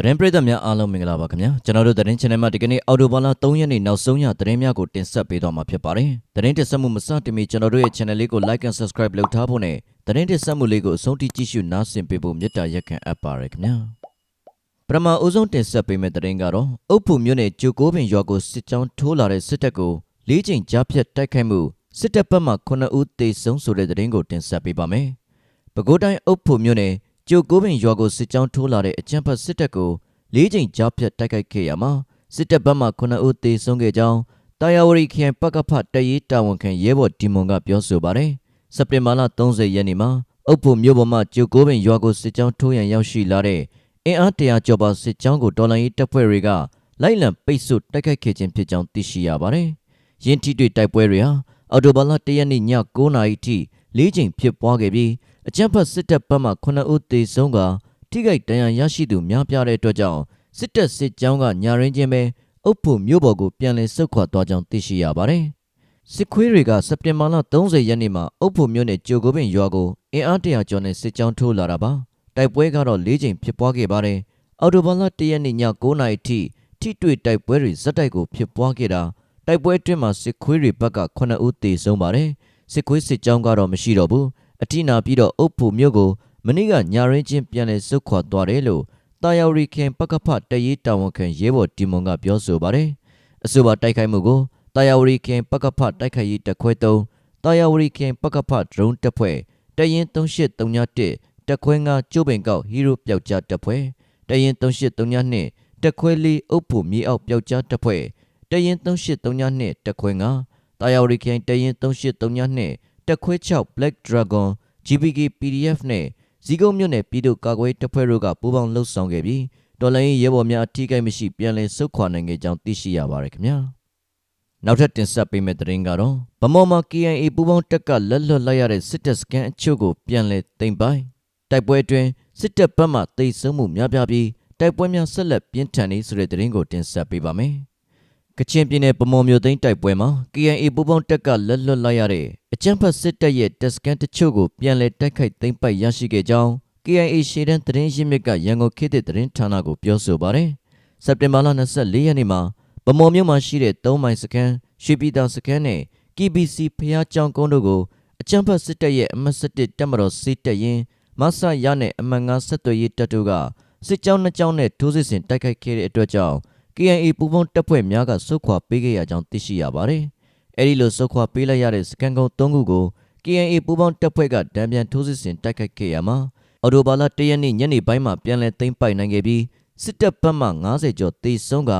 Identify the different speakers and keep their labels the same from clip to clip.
Speaker 1: သတင်းပရိသတ်များအားလုံးမင်္ဂလာပါခင်ဗျာကျွန်တော်တို့သတင်း channel မှာဒီကနေ့အော်တိုဘာလ3ရက်နေ့နောက်ဆုံးရသတင်းများကိုတင်ဆက်ပေးသွားမှာဖြစ်ပါတယ်သတင်းတင်ဆက်မှုမစတင်မီကျွန်တော်တို့ရဲ့ channel လေးကို like and subscribe လုပ်ထားဖို့နဲ့သတင်းတင်ဆက်မှုလေးကိုအဆုံးထိကြည့်ရှုနားဆင်ပေးဖို့မေတ္တာရက်ခံအပ်ပါရခင်ဗျာပထမအဦးဆုံးတင်ဆက်ပေးမယ့်သတင်းကတော့အုပ်ဖို့မြို့နယ်ကျိုကိုပင်ရွာကိုစစ်ကြောင်းထိုးလာတဲ့စစ်တပ်ကိုလေးချိန်ကြားဖြတ်တိုက်ခိုက်မှုစစ်တပ်ဘက်မှ9ဦးသေဆုံးဆိုတဲ့သတင်းကိုတင်ဆက်ပေးပါမယ်ပဲခူးတိုင်းအုပ်ဖို့မြို့နယ် ကျိုကိုပင်ရွာကိုစစ်ကြောင်းထိုးလာတဲ့အကြမ်းဖက်စစ်တပ်ကိုလေးချိန်ကြားဖြတ်တိုက်ခိုက်ခဲ့ရမှာစစ်တပ်ဘက်မှ9ဦးသေဆုံးခဲ့ကြောင်းတာယာဝရီခရိုင်ပကဖတရေးတာဝန်ခံရဲဘော်ဒီမွန်ကပြောဆိုပါတယ်။စက်တင်ဘာလ30ရက်နေ့မှာအုပ်ဖို့မြို့ပေါ်မှာကျိုကိုပင်ရွာကိုစစ်ကြောင်းထိုးရန်ရောက်ရှိလာတဲ့အင်အားတရာကျော်ပါစစ်ကြောင်းကိုတော်လိုင်းရေးတပ်ဖွဲ့တွေကလိုက်လံပိတ်ဆို့တိုက်ခိုက်ခဲ့ခြင်းဖြစ်ကြောင်းသိရှိရပါတယ်။ရင်းထိတွေ့တိုက်ပွဲတွေဟာအော်တိုဘာလ1ရက်နေ့ည9:00နာရီထိလေးချိန်ဖြစ်ပွားခဲ့ပြီး အကြမ်းဖက်စစ်တပ်ဘက်မှ9ဦးသေဆုံးကထိခိုက်ဒဏ်ရာရရှိသူများပြားတဲ့အတွက်ကြောင့်စစ်တပ်စစ်ကြောင်းကညာရင်းချင်းပဲအုပ်ဖို့မြို့ပေါ်ကိုပြန်လည်ဆုတ်ခွာသွားကြောင်းသိရှိရပါတယ်။စစ်ခွေးတွေကစက်တင်ဘာလ30ရက်နေ့မှာအုပ်ဖို့မြို့နယ်ကြိုကိုပင်ရွာကိုအင်အားတရာကျော်နဲ့စစ်ကြောင်းထိုးလာတာပါ။တိုက်ပွဲကတော့၄ချိန်ဖြစ်ပွားခဲ့ပါတယ်။အော်တိုဘာလ1ရက်နေ့ည9:00နာရီထိထိတွေ့တိုက်ပွဲတွေဇက်တိုက်ကိုဖြစ်ပွားခဲ့တာတိုက်ပွဲအတွင်းမှာစစ်ခွေးတွေဘက်က9ဦးသေဆုံးပါတယ်။စစ်ခွေးစစ်ကြောင်းကတော့မရှိတော့ဘူး။ အထိနာပြီးတော့အုပ်ဖို့မြို့ကိုမနေ့ကညာရင်းချင်းပြန်လည်ဆုတ်ခွာသွားတယ်လို့တာယာရီခင်ပကဖတရေးတာဝန်ခံရဲဘော်ဒီမွန်ကပြောဆိုပါတယ်။အဆိုပါတိုက်ခိုက်မှုကိုတာယာရီခင်ပကဖတိုက်ခိုက်ရေးတပ်ခွဲ3တာယာရီခင်ပကဖဒရုန်းတပ်ဖွဲ့တရင်3831တက်ခွဲ9ကျိုးပင်ကောက်ဟီးရိုပျောက်ကြားတပ်ဖွဲ့တရင်3832တက်ခွဲ4အုပ်ဖို့မြေအောက်ပျောက်ကြားတပ်ဖွဲ့တရင်3832တက်ခွဲ9တာယာရီခင်တရင်3832 တက်ခွဲ6 Black Dragon GBK PDF နဲ့ဇီကုံမြို့နယ်ပြည်သူ့ကာကွယ်တပ်ဖွဲ့တို့ကပူးပေါင်းလှုပ်ဆောင်ခဲ့ပြီးတော်လိုင်းရဲဘော်များအထိကိမရှိပြန်လည်ဆုတ်ခွာနိုင်ခဲ့ကြောင်းသိရှိရပါတယ်ခင်ဗျာနောက်ထပ်တင်ဆက်ပေးမယ့်သတင်းကတော့ဗမော်မှာ KIA ပူးပေါင်းတပ်ကလက်လွတ်လိုက်ရတဲ့စစ်တပ်စခန်းအချို့ကိုပြန်လည်သိမ်းပိုက်တိုက်ပွဲအတွင်းစစ်တပ်ဘက်မှတိတ်ဆုံးမှုများပြားပြီးတိုက်ပွဲများဆက်လက်ပြင်းထန်နေဆိုတဲ့သတင်းကိုတင်ဆက်ပေးပါမယ် ကချင်ပြည်နယ်ပမော်မြို့သိမ်းတိုက်ပွဲမှာ KIA ပူးပေါင်းတပ်ကလက်လွတ်လိုက်ရတဲ့အကြမ်းဖက်စစ်တပ်ရဲ့တပ်စခန်းတချို့ကိုပြန်လည်တိုက်ခိုက်သိမ်းပိုက်ရရှိခဲ့ကြောင်း KIA ရှေ့တန်းသတင်းရင်းမြစ်ကရန်ကုန်ခေတ်သစ်သတင်းဌာနကိုပြောဆိုပါတယ်။စက်တင်ဘာလ24ရက်နေ့မှာပမော်မြို့မှာရှိတဲ့၃မိုင်စခန်းရွှေပြည်သာစခန်းနဲ့ KBC ဖျားကျောင်းကုန်းတို့ကိုအကြမ်းဖက်စစ်တပ်ရဲ့အမတ်စစ်တပ်မတော်စစ်တပ်ရင်မဆရနဲ့အမှန်ငါဆက်သွယ်ရေးတပ်တို့ကစစ်ကြောင်းနှစ်ကြောင်းနဲ့ထိုးစစ်ဆင်တိုက်ခိုက်ခဲ့တဲ့အတွက်ကြောင့် KIA ပူးပေါင်းတပ်ဖွဲ့များကစုခွာပေးခဲ့ရကြောင်းသိရှိရပါတယ်။အဲဒီလိုစုခွာပေးလိုက်ရတဲ့စကန်ကုန်း၃ခုကို KIA ပူးပေါင်းတပ်ဖွဲ့ကဒဏ်ပြန်ထိုးစစ်ဆင်တိုက်ခိုက်ခဲ့ရမှာအော်တိုဘာလ၁ရက်နေ့ညနေပိုင်းမှာပြန်လည်သိမ်းပိုက်နိုင်ခဲ့ပြီးစစ်တပ်ဘက်မှ90ကျော်တေဆုံးက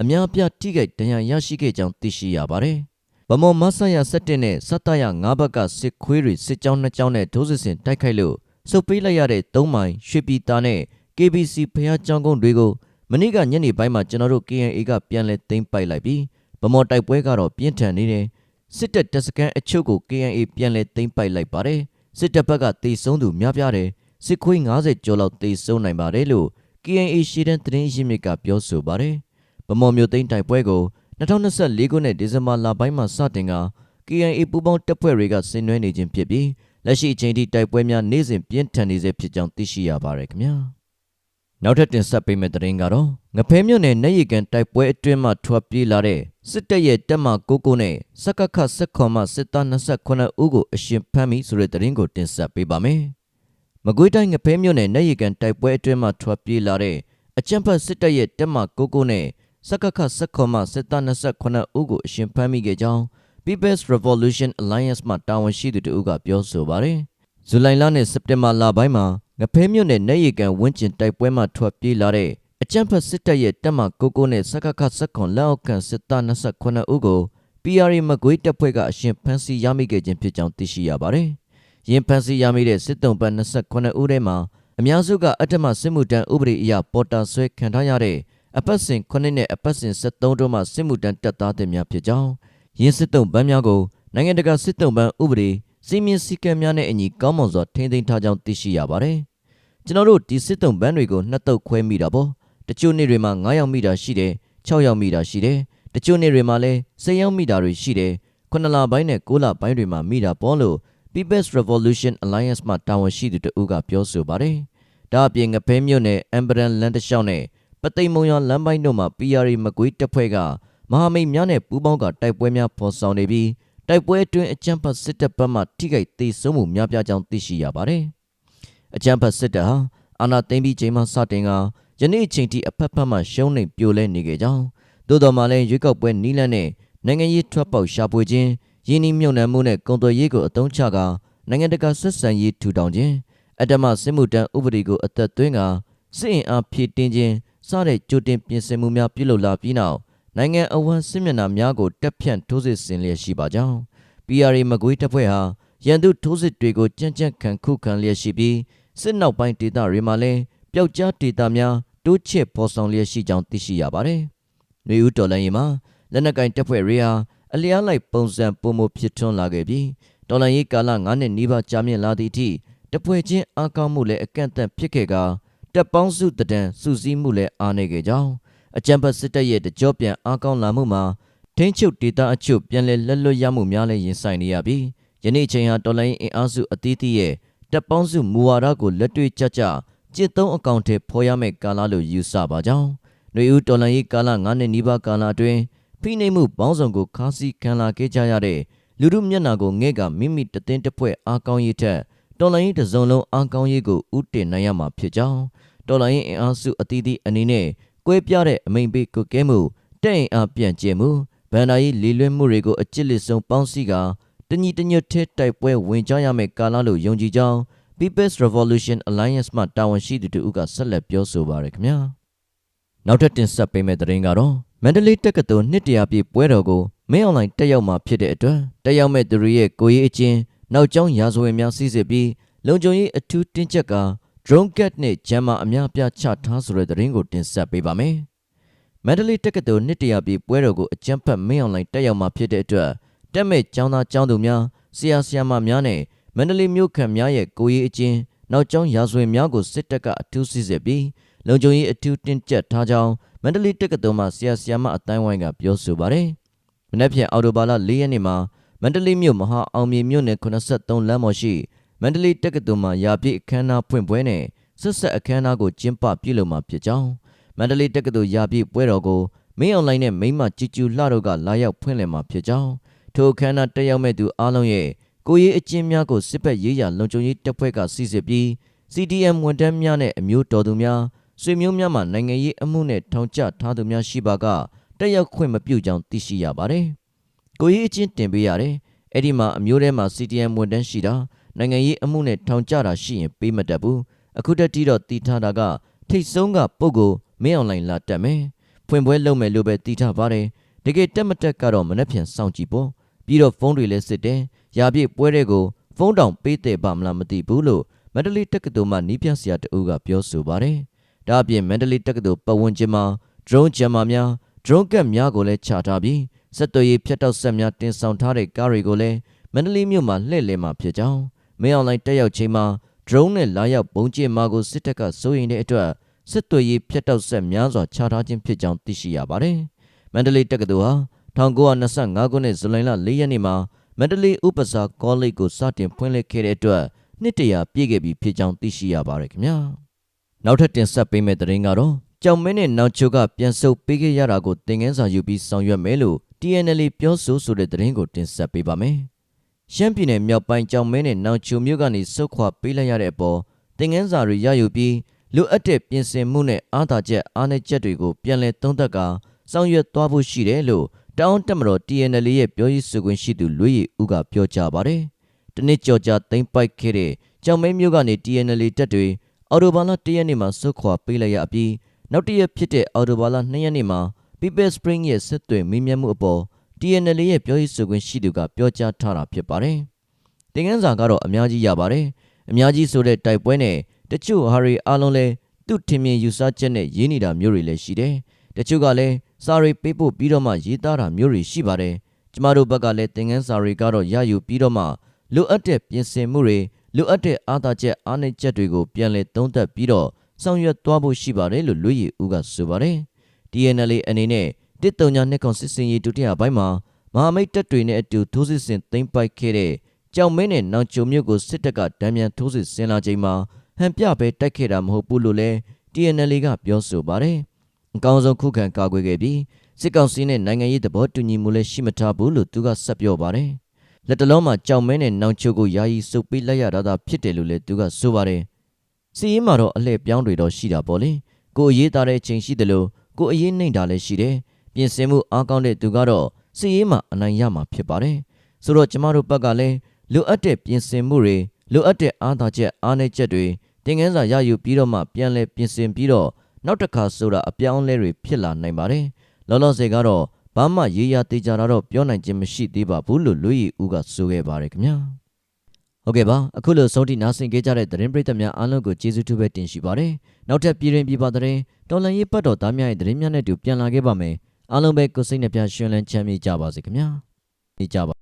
Speaker 1: အများအပြားထိခိုက်ဒဏ်ရာရရှိခဲ့ကြောင်းသိရှိရပါတယ်။ဗမော်မဆရ7နဲ့စတရ9ဘက်ကစစ်ခွေးတွေစစ်ကြောင်း2ကြောင်းနဲ့ထိုးစစ်ဆင်တိုက်ခိုက်လို့စုပ်ပေးလိုက်ရတဲ့၃မိုင်ရွှေပြည်သားနဲ့ KBC ဖျားကျောင်းကုန်းတွေကို မနေ့ကညနေပိုင်းမှာကျွန်တော်တို့ KNA ကပြန်လည်သိမ်းပိုက်လိုက်ပြီးဗမော်တိုက်ပွဲကတော့ပြင်းထန်နေတယ်စစ်တပ်တပ်စခန်းအချို့ကို KNA ပြန်လည်သိမ်းပိုက်လိုက်ပါတယ်စစ်တပ်ဘက်ကတေဆုံးသူများပြားတယ်စစ်ခွေး90ကျော်လောက်တေဆုံးနိုင်ပါတယ်လို့ KNA ရှီဒန်သတင်းရင်းမြစ်ကပြောဆိုပါတယ်ဗမော်မျိုးသိမ်းတိုက်ပွဲကို2024ခုနှစ်ဒီဇင်ဘာလပိုင်းမှာစတင်က KNA ပူးပေါင်းတပ်ဖွဲ့တွေကဆင်နွှဲနေခြင်းဖြစ်ပြီးလက်ရှိအချိန်ထိတိုက်ပွဲများနေ့စဉ်ပြင်းထန်နေစေဖြစ်ကြောင်းသိရှိရပါတယ်ခင်ဗျာ နောက်ထပ်တင်ဆက်ပေးမယ့်သတင်းကတော့ငဖဲမြို့နယ်နေရီကန်တိုက်ပွဲအတွင်းမှထွက်ပြေးလာတဲ့စစ်တပ်ရဲ့တပ်မကိုကိုနဲ့စကခစစ်ခွန်မှစစ်သား29ဦးကိုအရှင်ဖမ်းမိဆိုတဲ့သတင်းကိုတင်ဆက်ပေးပါမယ်။မကွေးတိုင်းငဖဲမြို့နယ်နေရီကန်တိုက်ပွဲအတွင်းမှထွက်ပြေးလာတဲ့အကြံဖတ်စစ်တပ်ရဲ့တပ်မကိုကိုနဲ့စကခစစ်ခွန်မှစစ်သား29ဦးကိုအရှင်ဖမ်းမိခဲ့ကြောင်း People's Revolution Alliance မှတာဝန်ရှိသူတို့ကပြောဆိုပါတယ်။ဇူလိုင်လနဲ့စက်တင်ဘာလပိုင်းမှာ ငဖဲမြို့နယ်နေရီကန်ဝင်းကျင်တိုက်ပွဲမှထွက်ပြေးလာတဲ့အကြံဖတ်စစ်တပ်ရဲ့တပ်မကိုကိုနဲ့စကခစခွန်လက်အောက်ခံစစ်သား29ဦးကို PRA မကွေးတပ်ဖွဲ့ကအရှင်ဖမ်းဆီးရမိခဲ့ခြင်းဖြစ်ကြောင်းသိရှိရပါတယ်။ယင်းဖမ်းဆီးရမိတဲ့စစ်တုံးပန်း29ဦးထဲမှာအများစုကအထက်မှစစ်မှုတန်းဥပဒေအရပေါ်တာဆွဲခံထားရတဲ့အပတ်စဉ်9နဲ့အပတ်စဉ်73တို့မှစစ်မှုတန်းတပ်သားတွေများဖြစ်ကြောင်းယင်းစစ်တုံးပန်းများကိုနိုင်ငံတကာစစ်တုံးပန်းဥပဒေ စီမင်းစည်းကမ်းများနဲ့အညီကောင်းမွန်စွာထိန်းသိမ်းထားကြောင်းသိရှိရပါတယ်။ကျွန်တော်တို့ဒီစစ်တုံးပန်းတွေကိုနှစ်တုပ်ခွဲမိတာပေါ့။တချို့နေ့တွေမှာ9ယောက်မိတာရှိတယ်၊6ယောက်မိတာရှိတယ်။တချို့နေ့တွေမှာလည်း10ယောက်မိတာတွေရှိတယ်။9လပိုင်းနဲ့9လပိုင်းတွေမှာမိတာပေါ့လို့ People's Revolution Alliance မှတာဝန်ရှိသူတဦးကပြောဆိုပါတယ်။ဒါအပြင်ငဖဲမြို့နယ်အမ်ဘရန်လန်တလျှောက်နဲ့ပသိမ်မုံရွာလမ်းပိုင်းတို့မှာ PRA မကွေးတပ်ဖွဲ့ကမဟာမိတ်များနဲ့ပူးပေါင်းကတိုက်ပွဲများဖော်ဆောင်နေပြီး တိုက်ပွဲအတွင်းအကြမ်းဖက်စစ်တပ်ဘက်မှထိခိုက်ဒေဆုံးမှုများပြားကြောင်းသိရှိရပါတယ်။အကြမ်းဖက်စစ်တပ်ဟာအာဏာသိမ်းပြီးချိန်မှစတင်ကယနေ့အချိန်ထိအဖက်ဖက်မှရှုံးနိမ့်ပြိုလဲနေကြကြောင်းသို့တော်မှလည်းရွေးကောက်ပွဲနီးလန်းနဲ့နိုင်ငံရေးထွက်ပေါက်ရှာဖွေခြင်းရင်းနှီးမြှုပ်နှံမှုနဲ့ကုန်သွယ်ရေးကိုအသုံးချကာနိုင်ငံတကာဆက်ဆံရေးထူထောင်ခြင်းအတ္တမစစ်မှုတန်းဥပဒေကိုအသက်သွင်းကာစစ်အင်အားဖြည့်တင်းခြင်းစတဲ့ကြိုတင်ပြင်ဆင်မှုများပြုလုပ်လာပြီးနောက် နိုင်ငံအဝန်းစစ်မျက်နှာများကိုတက်ဖြန့်ထိုးစစ်ဆင်လျက်ရှိပါကြောင်း PRA မကွေးတပ်ဖွဲ့ဟာရန်သူထိုးစစ်တွေကိုကြမ်းကြမ်းခံခုခံလျက်ရှိပြီးစစ်နောက်ပိုင်းဒေသတွေမှာလည်းပျောက်ကြားဒေသများတိုးချဲ့ပေါ်ဆောင်လျက်ရှိကြောင်းသိရှိရပါတယ်။နေဦးတော်လိုင်းရင်မှာလက်နက်ကင်တပ်ဖွဲ့တွေဟာအလျားလိုက်ပုံစံပုံမဖြစ်ထွန်းလာခဲ့ပြီးတော်လိုင်းရေးကာလ9နှစ်နီးပါးကြာမြင့်လာသည့်အထိတပ်ဖွဲ့ချင်းအားကောင်းမှုလည်းအကန့်အသတ်ဖြစ်ခဲ့ကာတပ်ပေါင်းစုတဒံစုစည်းမှုလည်းအားနေခဲ့ကြောင်း အကြံဖတ်စစ်တပ်ရဲ့တကြောပြန်အားကောင်းလာမှုမှာထိန်းချုပ်ဒေသအချို့ပြန်လည်လက်လွတ်ရမှုများလည်းရင်ဆိုင်နေရပြီးယနေ့ချိန်ဟာတော်လိုင်းအင်အားစုအသီးသီးရဲ့တပ်ပေါင်းစုမူဝါဒကိုလက်တွေ့ကျကျကျင့်သုံးအကောင့်ထဲဖော်ရမယ့်ကာလလို့ယူဆပါကြောင်းຫນွေဦးတော်လိုင်းရေးကာလ9နှစ်နီးပါးကာလအတွင်းဖိနှိပ်မှုပေါင်းစုံကိုခါးစည်းခံလာခဲ့ကြရတဲ့လူမှုမျက်နှာကိုငဲ့ကမိမိတသိန်းတစ်ဖွဲ့အားကောင်းရေးထက်တော်လိုင်းရေးတစ်စုံလုံးအားကောင်းရေးကိုဥတည်နိုင်ရမှာဖြစ်ကြောင်းတော်လိုင်းရေးအင်အားစုအသီးသီးအနေနဲ့ ကွဲပြားတဲ့အမိန်ပေးကုကဲမှုတဲ့ရင်အားပြန့်ကျဲမှုဗန္ဒာရေးလီလွဲမှုတွေကိုအကျစ်လက်ဆုံးပေါင်းစည်းကာတညီတညွတ်ထဲတိုက်ပွဲဝင်ကြရမယ့်ကာလလို့ယုံကြည်ကြောင်း People's Revolution Alliance မှတာဝန်ရှိသူတို့ကဆက်လက်ပြောဆိုပါရခင်ဗျာနောက်ထပ်တင်ဆက်ပေးမယ့်သတင်းကတော့မန္တလေးတက္ကသိုလ်နှစ်တရာပြည့်ပွဲတော်ကိုမင်းအွန်လိုင်းတက်ရောက်မှာဖြစ်တဲ့အတွက်တက်ရောက်မဲ့သူတွေရဲ့ကိုရေးအချင်းနောက်ကျောင်းရာဇဝင်များစီစစ်ပြီးလုံခြုံရေးအထူးတင်းကျပ်ကာ drone cat နဲ့ဂျမ်မာအများပြားချထားဆိုတဲ့သတင်းကိုတင်ဆက်ပေးပါမယ်။မန္တလေးတက္ကသိုလ်နှစ်တရာပြည့်ပွဲတော်ကိုအကြမ်းဖက်မင်းအွန်လိုင်းတက်ရောက်မှာဖြစ်တဲ့အတွက်တက်မဲ့ကျောင်းသားကျောင်းသူများဆရာဆရာမများနဲ့မန္တလေးမြို့ခံများရဲ့ကိုရေးအချင်းနောက်ကျောင်းရာဇဝင်များကိုစစ်တပ်ကအထူးစစ်ဆေးပြီးလုံခြုံရေးအထူးတင်းကျပ်ထားကြောင်းမန္တလေးတက္ကသိုလ်မှဆရာဆရာမအတိုင်းဝိုင်းကပြောဆိုပါတယ်။မနေ့ဖြန်အော်တိုဘာလ၄ရက်နေ့မှာမန္တလေးမြို့မဟာအောင်မြေမြို့နယ်83လမ်းပေါ်ရှိ မန္တလေးတက္ကသိုလ်မှာရာပြည့်အခမ်းအနားဖွင့်ပွဲနဲ့ဆက်ဆက်အခမ်းအနားကိုကျင်းပပြုလုပ်မှာဖြစ်ကြောင်းမန္တလေးတက္ကသိုလ်ရာပြည့်ပွဲတော်ကိုမင်းအွန်လိုင်းနဲ့မိမကြည်ကျူလှတို့ကလာရောက်ဖွင့်လှစ်မှာဖြစ်ကြောင်းထိုအခမ်းအနားတက်ရောက်မဲ့သူအားလုံးရဲ့ကိုရေးအကျဉ်းများကိုစစ်ဘက်ရေးရာလုံခြုံရေးတပ်ဖွဲ့ကစီစစ်ပြီး CDM ဝန်ထမ်းများနဲ့အမျိုးတော်သူများဆွေမျိုးများမှနိုင်ငံရေးအမှုနဲ့ထောင်ချထားသူများရှိပါကတက်ရောက်ခွင့်မပြုကြောင်းသိရှိရပါတယ်။ကိုရေးအချင်းတင်ပေးရတယ်။အဲ့ဒီမှာအမျိုးထဲမှာ CDM ဝန်ထမ်းရှိတာ နိုင်ငံရေးအမှုနဲ့ထောင်ချတာရှိရင်ပေးမတတ်ဘူး။အခုတက်တီတော့တီထားတာကထိတ်ဆုံးကပုတ်ကိုမင်းအွန်လိုင်းလာတက်မယ်။ဖွင့်ပွဲလုပ်မယ်လို့ပဲတီထားပါတယ်။တကယ်တက်မတက်ကတော့မနှက်ဖြန်စောင့်ကြည့်ပေါ့။ပြီးတော့ဖုန်းတွေလည်းစစ်တယ်။ရာပြည့်ပွဲတွေကိုဖုန်းတောင်ပေးတဲ့ပါမလားမသိဘူးလို့မန္တလေးတက္ကသိုလ်မှနီးပြဆရာတဦးကပြောဆိုပါတယ်။ဒါအပြင်မန္တလေးတက္ကသိုလ်ပတ်ဝန်းကျင်မှာ drone ဂျမ်မာများ drone ကတ်များကိုလည်းချထားပြီးစက်သွေးရေးဖြတ်တောက်ဆက်များတင်ဆောင်ထားတဲ့ကားတွေကိုလည်းမန္တလေးမြို့မှာလှည့်လည်မှာဖြစ်ကြောင်း မင်းအွန်လိုင်းတက်ရောက်ချိန်မှာ drone နဲ့လာရောက်ပုံကျင်းမှာကိုစစ်တပ်ကစိုးရိမ်တဲ့အတွက်စစ်သွေးရေးဖြတ်တောက်ဆက်များစွာချထားခြင်းဖြစ်ကြောင်းသိရှိရပါတယ်။မန္တလေးတက္ကသိုလ်ဟာ1925ခုနှစ်ဇူလိုင်လ4ရက်နေ့မှာမန္တလေးဥပစာကောလိပ်ကိုစတင်ဖွင့်လှစ်ခဲ့တဲ့အတွက်နှစ်တရာပြည့်ခဲ့ပြီဖြစ်ကြောင်းသိရှိရပါတယ်ခင်ဗျာနောက်ထပ်တင်ဆက်ပေးမယ့်သတင်းကတော့ကြောင်မင်းနဲ့နောက်ချိုကပြန်ဆုပ်ပေးခဲ့ရတာကိုသင်ခန်းစာယူပြီးဆောင်ရွက်မယ်လို့ TNL ပြောဆိုဆိုတဲ့သတင်းကိုတင်ဆက်ပေးပါမယ် ရှမ်းပြည်နယ်မြောက်ပိုင်းကြောင်မင်းနဲ့နောက်ချိုမြို့ကနေဆုတ်ခွာပေးလိုက်ရတဲ့အပေါ်သင်ခန်းစာတွေရယူပြီးလိုအပ်တဲ့ပြင်ဆင်မှုနဲ့အားသာချက်အားနည်းချက်တွေကိုပြန်လည်သုံးသပ်ကာဆောင်ရွက်သွားဖို့ရှိတယ်လို့တောင်းတက်မတော် TNL ရဲ့ပြောရေးဆိုခွင့်ရှိသူလွေးရီဦးကပြောကြားပါတယ်။တနစ်ကြော်ကြာသိမ့်ပိုက်ခဲ့တဲ့ကြောင်မဲမျိုးကနေ TNL တက်တွေအော်တိုဘာလ၁ရက်နေ့မှာဆွတ်ခွာပေးလိုက်ရပြီးနောက်တစ်ရက်ဖြစ်တဲ့အော်တိုဘာလ2ရက်နေ့မှာ People Spring ရဲ့ဆက်သွယ်မင်းမြတ်မှုအပေါ် TNL ရဲ့ပြောရေးဆိုခွင့်ရှိသူကပြောကြားထားတာဖြစ်ပါတယ်။တင်ငန်းစာကတော့အများကြီးရပါတယ်။အများကြီးဆိုတဲ့တိုက်ပွဲနဲ့တချို့ဟာရီအားလုံးလဲသူ့ထင်မြင်ယူဆချက်နဲ့ရေးနေတာမျိုးတွေလည်းရှိတယ်။တချို့ကလည်းစာရီပေးဖို့ပြီးတော့မှရေးသားတာမျိုးတွေရှိပါတယ်။ကျမတို့ဘက်ကလည်းတင်ငန်းစာရီကတော့ရယူပြီးတော့မှလိုအပ်တဲ့ပြင်ဆင်မှုတွေလိုအပ်တဲ့အားသာချက်အားနည်းချက်တွေကိုပြန်လည်သုံးသပ်ပြီးတော့ဆောင်ရွက်သွားဖို့ရှိပါတယ်လို့လွေးရည်ဦးကဆိုပါတယ်။ TNL အနေနဲ့ တစ်တုံညာနှစ်ကောင်စစ်စင်ရေးဒုတိယပိုင်းမှာမဟာမိတ်တပ်တွေနဲ့အတူထိုးစစ်ဆင်သိမ်းပိုက်ခဲ့တဲ့ကြောင်မင်းနဲ့နောင်ချုံမြို့ကိုစစ်တပ်ကဒဏ်မြန်ထိုးစစ်ဆင်လာချိန်မှာဟန်ပြပဲတိုက်ခဲ့တာမဟုတ်ဘူးလို့လည်း TNL ကပြောဆိုပါတယ်အကောင်းဆုံးခုခံကာကွယ်ခဲ့ပြီးစစ်ကောင်စီနဲ့နိုင်ငံရေးသဘောတူညီမှုလည်းရှိမထားဘူးလို့သူကဆက်ပြောပါတယ်။လက်တလုံးမှာကြောင်မဲနဲ့နောင်ချိုကိုယာယီစုပ်ပေးလိုက်ရတာသာဖြစ်တယ်လို့လည်းသူကဆိုပါတယ်။စီရင်မှာတော့အလှည့်ပြောင်းတွေတော့ရှိတာပေါ့လေ။ကိုအရေးသားတဲ့အချိန်ရှိတယ်လို့ကိုအရေးနှိမ့်တာလည်းရှိတယ်။ ပြင်ဆင်မှုအားကောင်းတဲ့သူကတော့စီရင်မှာအနိုင်ရမှာဖြစ်ပါတယ်။ဆိုတော့ကျမတို့ဘက်ကလည်းလိုအပ်တဲ့ပြင်ဆင်မှုတွေလိုအပ်တဲ့အားသာချက်အားနည်းချက်တွေတင်ငန်းစာရယူပြီးတော့မှပြန်လဲပြင်ဆင်ပြီးတော့နောက်တစ်ခါဆိုတာအပြောင်းအလဲတွေဖြစ်လာနိုင်ပါတယ်။လောလောဆယ်ကတော့ဘာမှရေးရသေးကြတာတော့ပြောနိုင်ခြင်းမရှိသေးပါဘူးလို့လူရီဦးကဆိုခဲ့ပါတယ်ခင်ဗျာ။ဟုတ်ကဲ့ပါအခုလိုဆုံးထိနားဆင်ကြကြတဲ့သတင်းပရိသတ်များအားလုံးကိုကျေးဇူးတူပဲတင်ရှိပါတယ်။နောက်ထပ်ပြည်ရင်ပြည်ပသတင်းတော်လန်ရေးပတ်တော်သားများရဲ့သတင်းများနဲ့တူပြန်လာခဲ့ပါမယ်။ အားလုံးပဲကိုယ်စိတ်နှပြရှင်လန်းချမ်းမြေ့ကြပါစေခင်ဗျာ။နေကြပါ